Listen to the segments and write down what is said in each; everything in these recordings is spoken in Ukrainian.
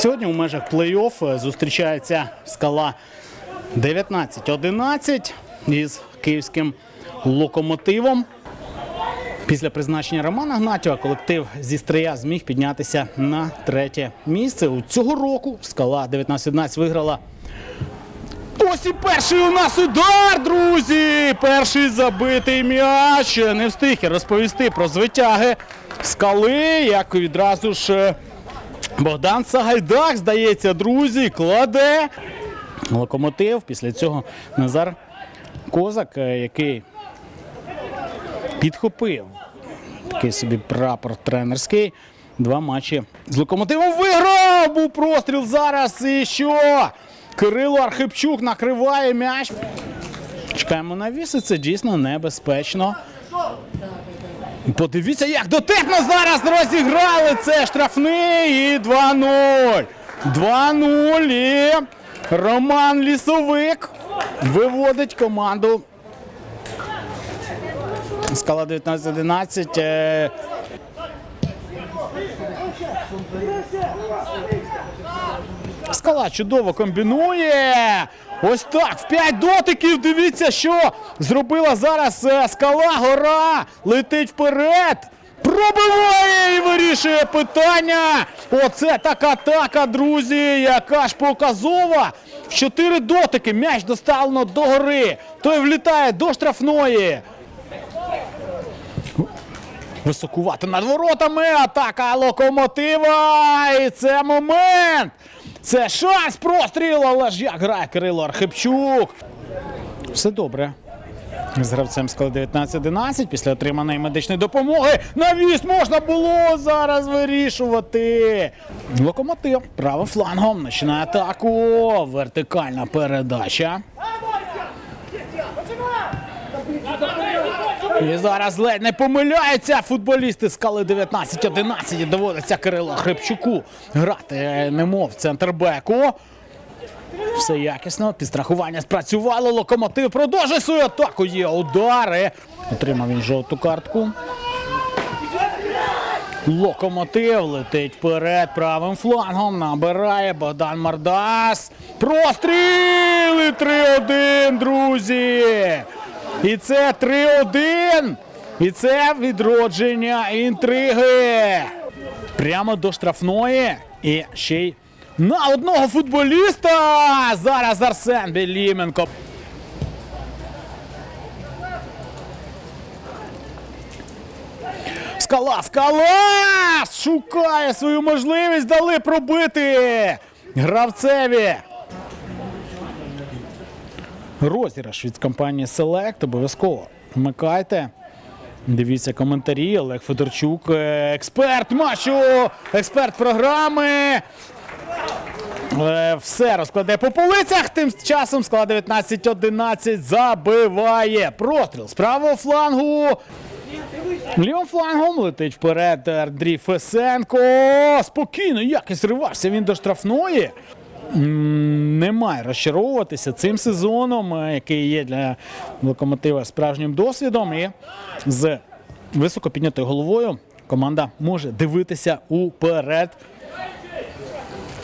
Сьогодні у межах плей-офф е, зустрічається скала 19-11 із київським локомотивом. Після призначення Романа Гнатєва колектив зі Стрия зміг піднятися на третє місце. У цього року скала 19-11 виграла. Ось і перший у нас удар, друзі! Перший забитий м'яч. Не встиг розповісти про звитяги скали, як відразу ж е, Богдан Сагайдак, здається, друзі, кладе локомотив. Після цього Назар Козак, е, який підхопив такий собі прапор тренерський. Два матчі з локомотивом виграв! Був простріл зараз. І що? Кирило Архипчук накриває м'яч. Чекаємо на віс, і це дійсно небезпечно. Подивіться, як дотепно зараз розіграли. Це штрафний і 2-0. 2-0. І Роман Лісовик виводить команду. Скала 19-11. Скала чудово комбінує. Ось так, в 5 дотиків. Дивіться, що зробила зараз е, скала. Гора летить вперед. Пробиває і вирішує питання. Оце така атака, друзі. Яка ж показова. В 4 дотики м'яч доставлено до гори. Той влітає до штрафної. Високувати над воротами. Атака локомотива. І це момент. Це шанс прострілу. Але ж як грає Кирило Архипчук. Все добре. З гравцем скали 19-11 після отриманої медичної допомоги. Навіс можна було зараз вирішувати. Локомотив правим флангом починає атаку. Вертикальна передача. І зараз ледь не помиляються футболісти скали 19-11. І доводиться Кирилу Хрипчуку грати е, немов центрбеку. Все якісно, підстрахування спрацювало. Локомотив продовжує свою атаку. Є удари. Отримав він жовту картку. Локомотив летить вперед правим флангом. Набирає Богдан Мардас. Простріли 3-1, друзі. І це 3-1. І це відродження інтриги. Прямо до штрафної. І ще й на одного футболіста. Зараз Арсен Беліменко. Скала, скала! Шукає свою можливість, дали пробити гравцеві. Розіграш від компанії Select обов'язково вмикайте. Дивіться коментарі. Олег Федорчук, е, експерт матчу, експерт програми. Е, Все розкладе по полицях. Тим часом склад 19-11 забиває. Простріл з правого флангу. Лівим флангом летить вперед Андрій Фесенко. Спокійно, як і зривався він до штрафної. Немає розчаровуватися цим сезоном, е, який є для локомотива справжнім досвідом. І з високо піднятою головою команда може дивитися уперед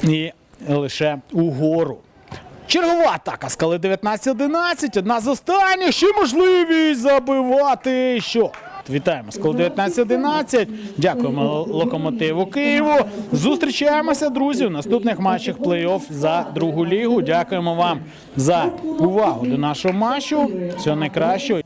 і лише угору. Чергова атака скали 19-11. Одна з останніх. Ще можливість забивати. Що? Вітаємо скал 19-11. Дякуємо локомотиву Києву. Зустрічаємося, друзі, в наступних матчах плей-офф за другу лігу. Дякуємо вам за увагу до нашого матчу. Всього найкращого.